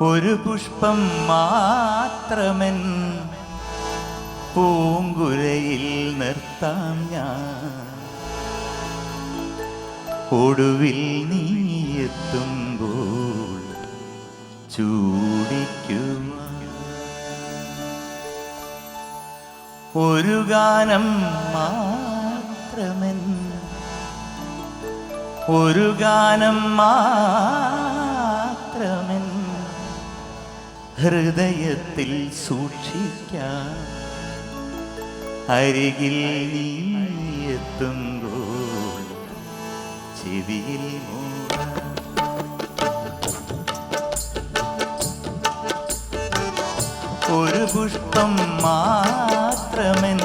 ഒരു പുഷ്പം മാത്രമൻ പൂങ്കുരയിൽ നിർത്താം ഞാൻ. ഒടുവിൽ നീയെത്തുമ്പോൾ ചൂടിക്കുവാൻ. ഒരു ഗാനം മാത്രമൻ. ഒരു ഗാനം മാത്രമൻ. ഹൃദയത്തിൽ സൂക്ഷിക്കാൻ അരികിൽ നീ എത്തുമ്പോൾ ചെവിയിൽ ഒരു പുഷ്പം മാത്രമൻ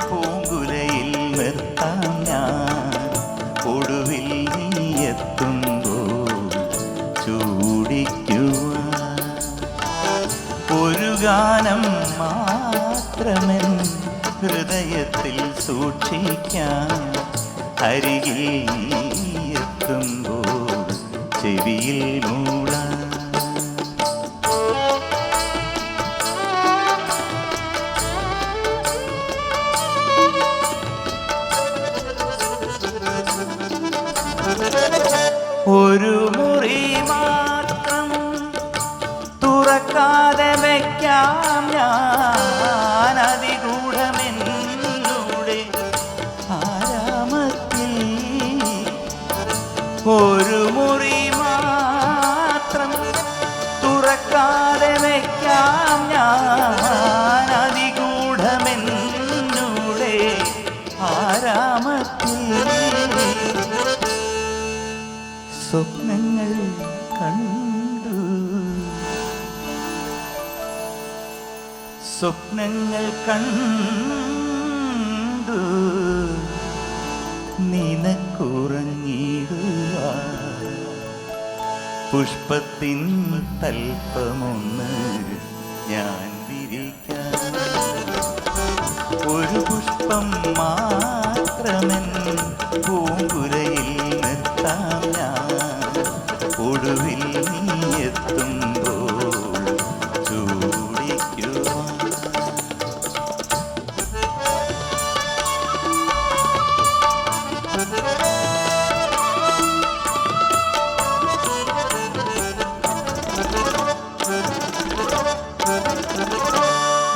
പൂങ്കുലയിൽ നിർത്താം ഞാൻ. ഒടുവിൽ ഗാനം മാത്രമെൻ ഹൃദയത്തിൽ സൂക്ഷിക്കാൻ അരികിൽ എത്തുമ്പോൾ ചെവിയിൽ മൂളാൻ. ഒരു മുറി മാത്രം തുറക്കാതെ വയ്ക്കാം ഞാൻ അതിഗൂഢമെന്നൂടെ ആരാമത്തിൽ ഒരു മുറി മാത്രം തുറക്കാതെ വയ്ക്കാം ഞാൻ അതിഗൂഢമെന്നൂടെ ആരാമത്തിൽ സ്വപ്നങ്ങൾ കണ്ടു സ്വപ്നങ്ങൾ കണ്ടു. നിനക്കുറങ്ങിടുക പുഷ്പത്തിൻ തൽപ്പമൊന്ന് ഞാൻ വിരിക്കാൻ ഒരു പുഷ്പം മാത്രമെൻ പൂങ്കുരയിൽ നിർത്താം ഞാൻ. ഒടുവിൽ നീ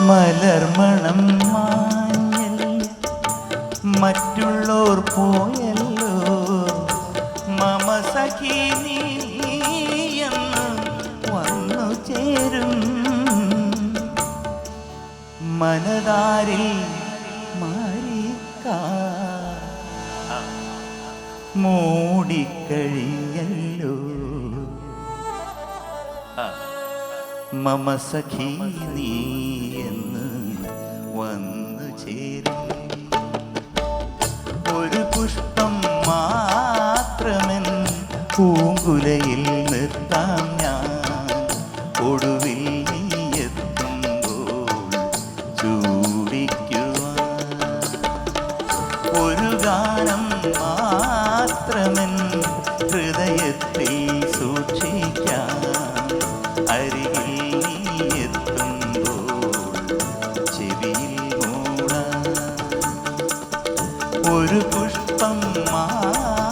മലർമണം മാഞ്ഞല്ല മറ്റുള്ളോർ പോയല്ലോ. മമ സഖി വന്നു ചേരും. മനതാരിൽ മാറിക്കാ. മൂടിക്കഴിഞ്ഞല്ലോ മമ സഖി നീ എന്ന് വന്നു ചേരും. ഒരു പുഷ്പം മാത്രമെൻ പൂങ്കുലയിൽ നിർത്താം ഞാൻ. ഒടുവിൽ നീ എത്തുമ്പോൾ ചൂടിക്കുവാൻ. ഒരു ഗാനം മാത്രമെൻ ഹൃദയത്തിൽ ഒരു പുഷ്പം മാത്രമൻ